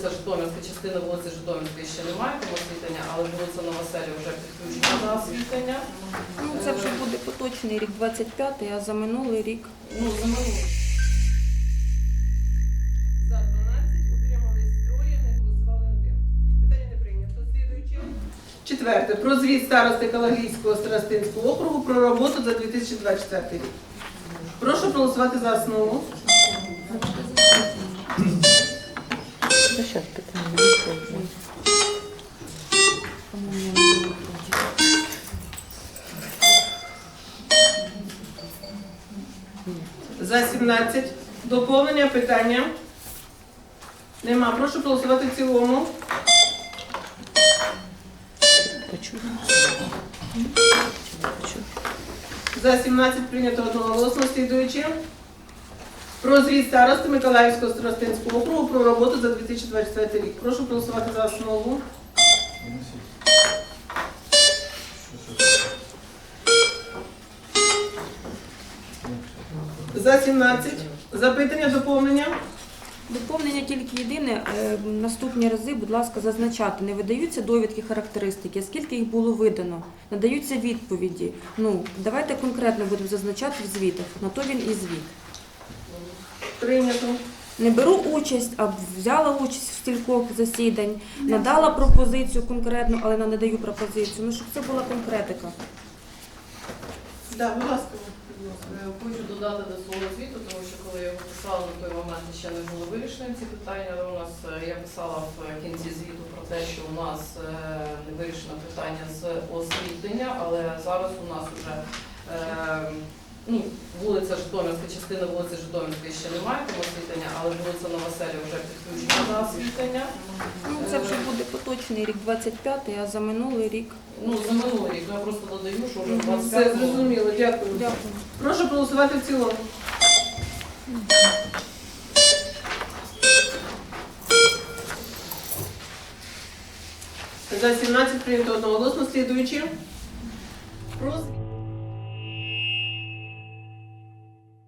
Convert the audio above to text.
вулиця Житомирська, частина вулиці Житомирської ще немає тому освітлення, але вулиця Новоселі вже підключена до освітлення. Ну, це вже буде поточний рік 25-й, а за минулий рік Ну, за минулий. За 12, утримались троє, не голосували один. Питання не прийнято. Четверте. Про звіт старости Калагрійського Старостинського округу про роботу за 2024 рік. Прошу проголосувати за основу. За 17. Доповнення питання. Нема. Прошу проголосувати в цілому. За 17 прийнято одноголосно. Слідуючи. Про звіт старости Миколаївського старостинського округу про роботу за 2024 рік. Прошу проголосувати за основу. За 17. Запитання, доповнення. Доповнення тільки єдине. е, Наступні рази, будь ласка, зазначати. Не видаються довідки характеристики, скільки їх було видано. Надаються відповіді. Ну, давайте конкретно будемо зазначати в звітах. На то він і звіт. Прийнято. Не беру участь, а взяла участь в стількох засідань, надала пропозицію конкретну, але не надаю пропозицію. Ну, щоб це була конкретика. Да, будь ласка. Е, Хочу додати до свого звіту, тому що коли я його писала, на той момент ще не було вирішено ці питання. Але у нас е, я писала в кінці звіту про те, що у нас е, не вирішено питання з освітлення, але зараз у нас вже ну, Частина вулиці Житомирської ще немає тому освітлення, але вулиця Новоселі вже підключена до освітлення. Ну, це вже буде поточний рік 25-й, а за минулий рік. Ну, за минулий рік, я просто додаю, що вже в Все зрозуміло, дякую. Дякую. Прошу проголосувати в цілому. За 17 прийнято одноголосно. Слідуючи. Про